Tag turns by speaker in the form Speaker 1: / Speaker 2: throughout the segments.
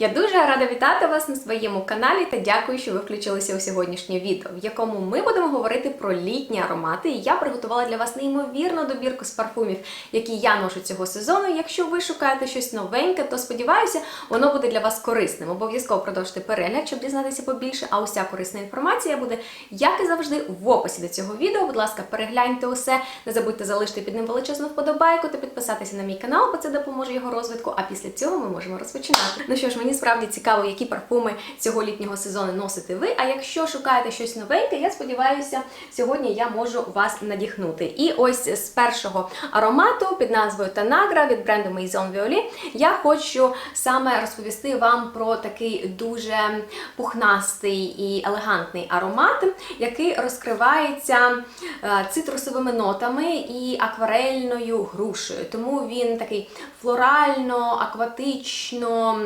Speaker 1: Я дуже рада вітати вас на своєму каналі та дякую, що ви включилися у сьогоднішнє відео, в якому ми будемо говорити про літні аромати. І я приготувала для вас неймовірну добірку з парфумів, які я ношу цього сезону. Якщо ви шукаєте щось новеньке, то сподіваюся, воно буде для вас корисним. Обов'язково продовжте перегляд, щоб дізнатися побільше. А уся корисна інформація буде, як і завжди, в описі до цього відео. Будь ласка, перегляньте усе. Не забудьте залишити під ним величезну вподобайку та підписатися на мій канал, бо це допоможе його розвитку. А після цього ми можемо розпочинати. Ну що ж, мені справді цікаво, які парфуми цього літнього сезону носите ви. А якщо шукаєте щось новеньке, я сподіваюся, сьогодні я можу вас надіхнути. І ось з першого аромату під назвою Танагра від бренду Maison Violet я хочу саме розповісти вам про такий дуже пухнастий і елегантний аромат, який розкривається е, цитрусовими нотами і акварельною грушею. Тому він такий флорально, акватично.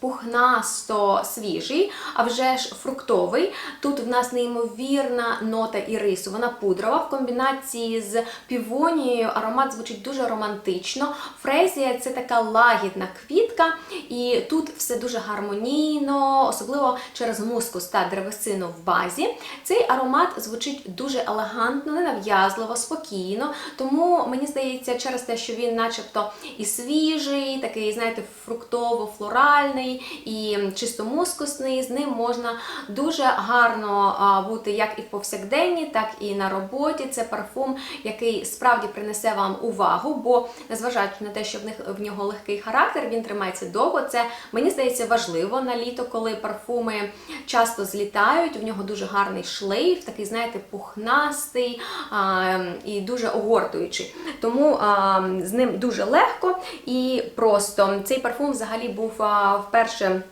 Speaker 1: Пухнасто свіжий, а вже ж фруктовий. Тут в нас неймовірна нота ірису. Вона пудрова в комбінації з півонією. Аромат звучить дуже романтично. Фрезія це така лагідна квітка, і тут все дуже гармонійно, особливо через мускус та древесину в базі. Цей аромат звучить дуже елегантно, ненав'язливо, спокійно. Тому мені здається, через те, що він, начебто, і свіжий, такий, знаєте, фруктово-флоральний і чисто мускусний, з ним можна дуже гарно бути як і в повсякденні, так і на роботі. Це парфум, який справді принесе вам увагу, бо незважаючи на те, що в них в нього легкий характер, він тримається довго. Це мені здається важливо на літо, коли парфуми часто злітають. В нього дуже гарний шлейф, такий, знаєте, пухнастий а, і дуже огортуючий. Тому а, з ним дуже легко і просто цей парфум взагалі був а, вперше.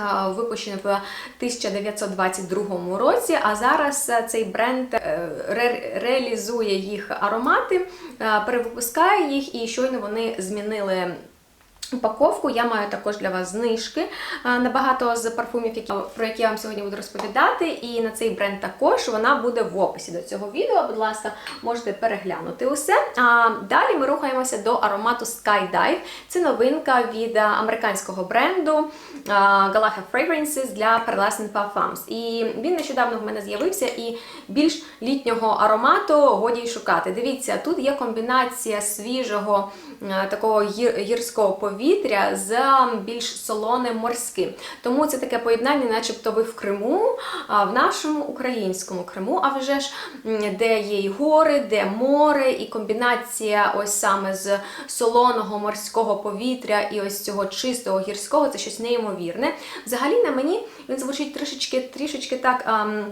Speaker 1: а, Випущений в 1922 році, а зараз цей бренд е, ре- реалізує їх аромати, е, перевипускає їх, і щойно вони змінили упаковку. Я маю також для вас знижки а, на багато з парфумів, які, про які я вам сьогодні буду розповідати. І на цей бренд також вона буде в описі до цього відео. Будь ласка, можете переглянути усе. А далі ми рухаємося до аромату Skydive. Це новинка від американського бренду а, Galaha Fragrances для Pearlescent Parfums. І він нещодавно в мене з'явився, і більш літнього аромату годі й шукати. Дивіться, тут є комбінація свіжого такого гірського повітря з більш солоним морським. Тому це таке поєднання, начебто ви в Криму, в нашому українському Криму, а вже ж де є і гори, де море, і комбінація ось саме з солоного морського повітря і ось цього чистого гірського це щось неймовірне. Взагалі на мені він звучить трішечки, трішечки так. ам,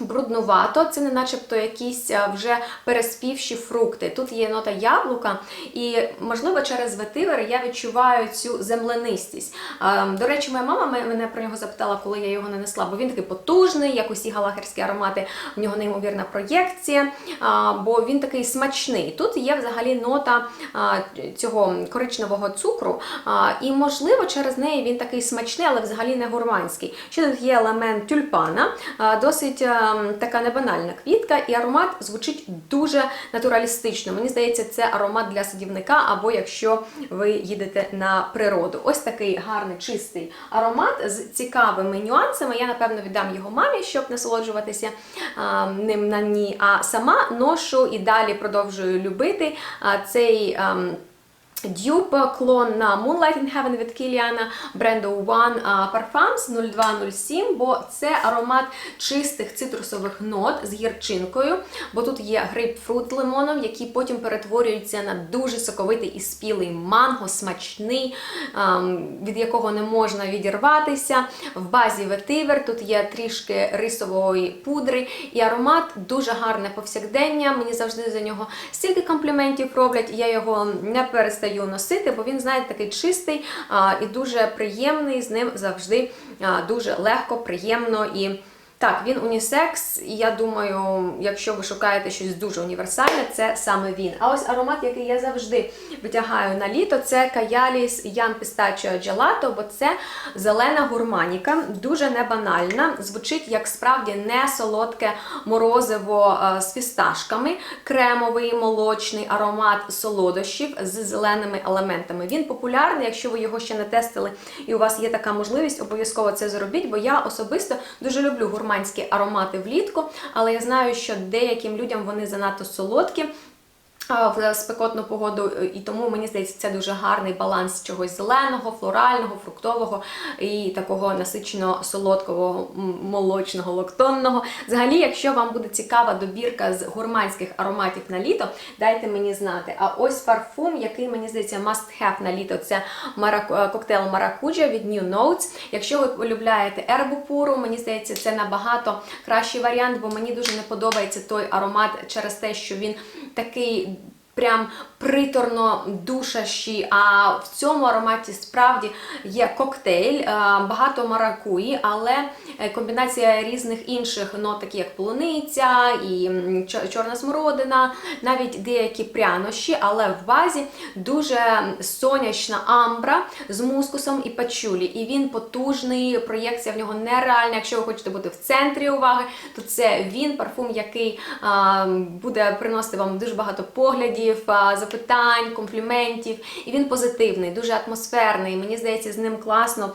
Speaker 1: Бруднувато, це не начебто якісь вже переспівші фрукти. Тут є нота яблука, і, можливо, через ветивер я відчуваю цю земленистість. До речі, моя мама мене про нього запитала, коли я його нанесла, бо він такий потужний, як усі галахерські аромати, в нього неймовірна проєкція, бо він такий смачний. Тут є взагалі нота цього коричневого цукру, і, можливо, через неї він такий смачний, але взагалі не гурманський. Ще тут є елемент тюльпана, досить а, така небанальна квітка, і аромат звучить дуже натуралістично. Мені здається, це аромат для садівника, або якщо ви їдете на природу. Ось такий гарний чистий аромат з цікавими нюансами. Я напевно віддам його мамі, щоб насолоджуватися а, ним на ній. А сама ношу і далі продовжую любити а, цей. ам, Дюб клон на Moonlight in Heaven від Кіліана бренду One Parfums 0207, бо це аромат чистих цитрусових нот з гірчинкою, бо тут є грейпфрут з лимоном, який потім перетворюється на дуже соковитий і спілий манго, смачний, від якого не можна відірватися. В базі ветивер тут є трішки рисової пудри, і аромат дуже гарне повсякдення. Мені завжди за нього стільки компліментів роблять, я його не перестаю носити, бо він, знаєте, такий чистий і дуже приємний. З ним завжди дуже легко, приємно і Так, він унісекс, і я думаю, якщо ви шукаєте щось дуже універсальне, це саме він. А ось аромат, який я завжди витягаю на літо, це Каяліс Ян Pistachio Gelato, бо це зелена гурманіка, дуже небанальна. Звучить як справді не солодке морозиво е, з фісташками, кремовий молочний аромат солодощів з зеленими елементами. Він популярний, якщо ви його ще не тестили, і у вас є така можливість, обов'язково це зробіть, бо я особисто дуже люблю гурманські аромати влітку, але я знаю, що деяким людям вони занадто солодкі. В спекотну погоду, і тому мені здається, це дуже гарний баланс чогось зеленого, флорального, фруктового і такого насичено солодкого, молочного, лактонного. Взагалі, якщо вам буде цікава добірка з гурманських ароматів на літо, дайте мені знати. А ось парфум, який мені здається must have на літо, це мараку... е, коктейль Maracuja від New Notes. Якщо ви полюбляєте ербу пуру, мені здається, це набагато кращий варіант, бо мені дуже не подобається той аромат через те, що він такий. Прям приторно душащий, а в цьому ароматі справді є коктейль, е, багато маракуї, але е, комбінація різних інших нот, такі як полуниця і чорна смородина, навіть деякі прянощі, але в базі дуже сонячна амбра з мускусом і пачулі. І він потужний, проєкція в нього нереальна. Якщо ви хочете бути в центрі уваги, то це він, парфум, який буде приносити вам дуже багато поглядів, а, запитань, компліментів. І він позитивний, дуже атмосферний. Мені здається, з ним класно.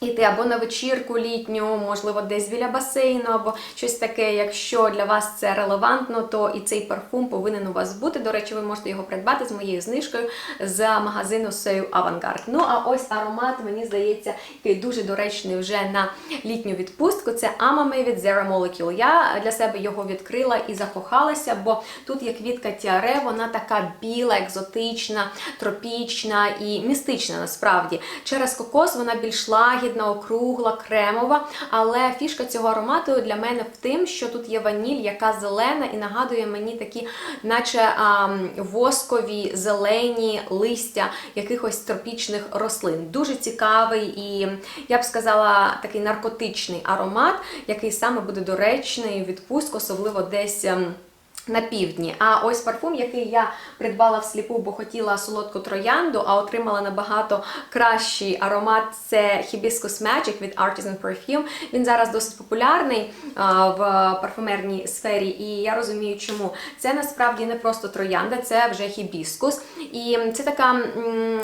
Speaker 1: Іти або на вечірку літню, можливо, десь біля басейну, або щось таке. Якщо для вас це релевантно, то і цей парфум повинен у вас бути. До речі, ви можете його придбати з моєю знижкою з магазину Сею Авангард. Ну а ось аромат, мені здається, який дуже доречний вже на літню відпустку. Це Amame від Zero Molecule. Я для себе його відкрила і закохалася, бо тут є квітка тіаре, вона така біла, екзотична, тропічна і містична насправді. Через кокос вона більш лагідна, округла, кремова. Але фішка цього аромату для мене в тим, що тут є ваніль, яка зелена і нагадує мені такі, наче а, воскові, зелені листя якихось тропічних рослин. Дуже цікавий і я б сказала такий наркотичний аромат, який саме буде доречний у відпустку, особливо десь. На півдні. А ось парфум, який я придбала всліпу, бо хотіла солодку троянду, а отримала набагато кращий аромат. Це Hibiscus Magic від Artisan Perfume. Він зараз досить популярний а, в парфумерній сфері, і я розумію, чому. Це насправді не просто троянда, це вже хібіскус. І це така м,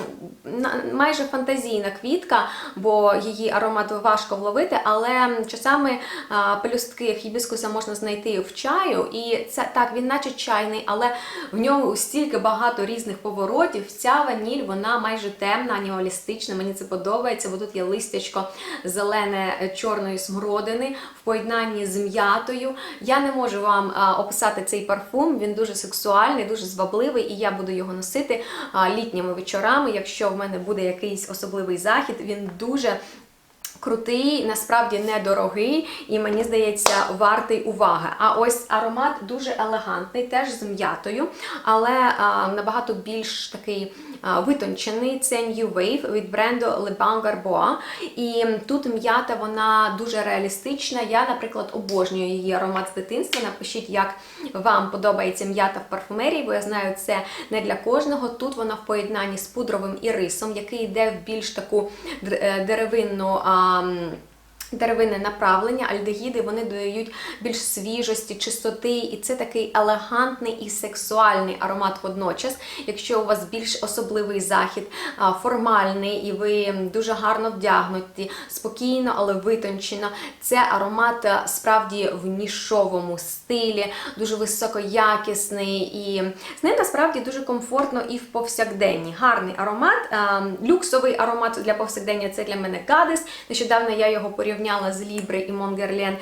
Speaker 1: майже фантазійна квітка, бо її аромат важко вловити, але часами а, пелюстки хібіскуса можна знайти в чаю, і це так, він наче чайний, але в ньому стільки багато різних поворотів. Ця ваніль, вона майже темна, аніолістична. Мені це подобається, бо тут є листячко зелене е, чорної смородини в поєднанні з м'ятою. Я не можу вам описати цей парфум. Він дуже сексуальний, дуже звабливий, і я буду його носити літніми вечорами. Якщо в мене буде якийсь особливий захід, він дуже крутий, насправді недорогий і мені здається, вартий уваги. А ось аромат дуже елегантний, теж з м'ятою, але а, набагато більш такий а, витончений. Це New Wave від бренду Le Bon Garbois. І тут м'ята вона дуже реалістична. Я, наприклад, обожнюю її аромат з дитинства. Напишіть, як вам подобається м'ята в парфумерії, бо я знаю, це не для кожного. Тут вона в поєднанні з пудровим ірисом, який йде в більш таку е, деревинну. а, м, Деревинне направлення, альдегіди вони додають більш свіжості, чистоти, і це такий елегантний і сексуальний аромат водночас. Якщо у вас більш особливий захід, формальний, і ви дуже гарно вдягнуті, спокійно, але витончено. Це аромат справді в нішовому стилі, дуже високоякісний, і з ним насправді дуже комфортно і в повсякденні. Гарний аромат, люксовий аромат для повсякдення це для мене Гадес. Нещодавно я його порівняла з Лібри і Монгерлен.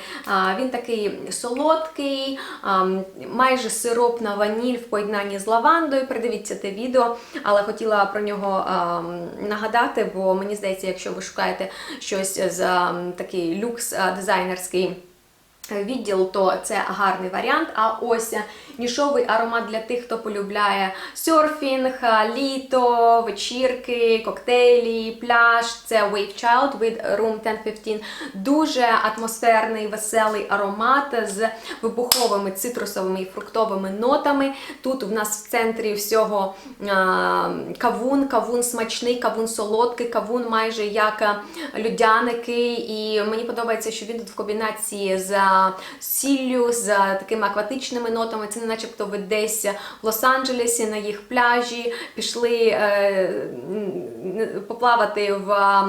Speaker 1: Він такий солодкий, майже сироп на ваніль в поєднанні з лавандою. Придивіться те відео, але хотіла про нього нагадати, бо мені здається, якщо ви шукаєте щось з такий люкс дизайнерський. Відділ, то це гарний варіант. А ось нішовий аромат для тих, хто полюбляє серфінг, літо, вечірки, коктейлі, пляж. Це Wave Child від Room 1015. Дуже атмосферний, веселий аромат з вибуховими цитрусовими і фруктовими нотами. Тут в нас в центрі всього кавун, кавун смачний, кавун солодкий, кавун майже як людяники. І мені подобається, що він тут в комбінації з сіллю, з такими акватичними нотами. Це не начебто ви десь в Лос-Анджелесі на їх пляжі пішли е, поплавати в.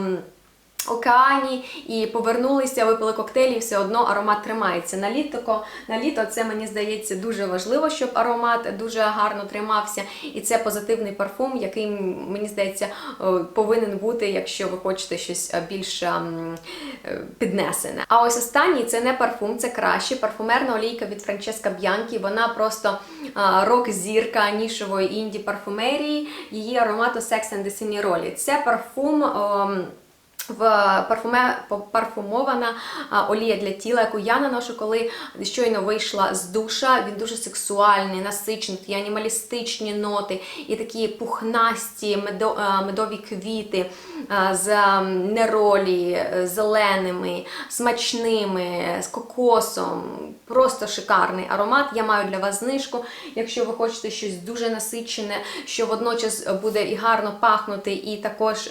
Speaker 1: Океані і повернулися, випили коктейлі, і все одно аромат тримається. На літо, на літо це мені здається дуже важливо, щоб аромат дуже гарно тримався. І це позитивний парфум, який мені здається е, повинен бути, якщо ви хочете щось е, більш ем, е, піднесене. А ось останній це не парфум, це краще. Парфумерна олійка від Франческа Б'янкі. Вона просто рок-зірка нішової інді парфумерії. Її аромату Sex and the Signoroli. Це парфум. Ем, в парфуме парфумована олія для тіла, яку я наношу, коли щойно вийшла з душа. Він дуже сексуальний, насичений, такі анімалістичні ноти і такі пухнасті медові квіти з неролі, зеленими, смачними, з кокосом. Просто шикарний аромат. Я маю для вас знижку. Якщо ви хочете щось дуже насичене, що водночас буде і гарно пахнути, і також.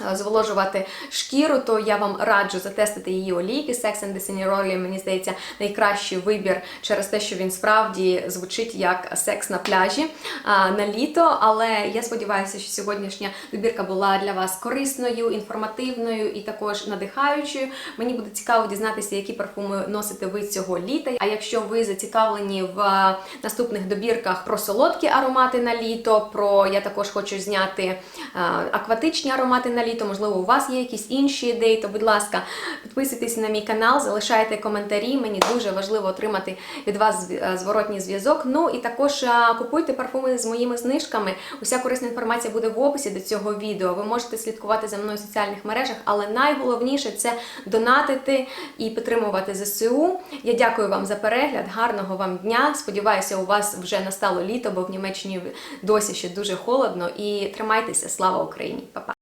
Speaker 1: Ем, зволожувати шкіру, то я вам раджу затестити її олійки. Sex and the Signoroli, мені здається, найкращий вибір через те, що він справді звучить як секс на пляжі а, на літо. Але я сподіваюся, що сьогоднішня добірка була для вас корисною, інформативною і також надихаючою. Мені буде цікаво дізнатися, які парфуми носите ви цього літа. А якщо ви зацікавлені в наступних добірках про солодкі аромати на літо, про я також хочу зняти акватичні аромати на літо, можливо, у вас є якісь інші ідеї, то, будь ласка, підписуйтесь на мій канал, залишайте коментарі. Мені дуже важливо отримати від вас е, зворотній зв'язок. Ну і також е, купуйте парфуми з моїми знижками. Уся корисна інформація буде в описі до цього відео. Ви можете слідкувати за мною в соціальних мережах, але найголовніше це донатити і підтримувати ЗСУ. Я дякую вам за перегляд, гарного вам дня. Сподіваюся, у вас вже настало літо, бо в Німеччині досі ще дуже холодно. І тримайтеся, слава Україні! Па-па!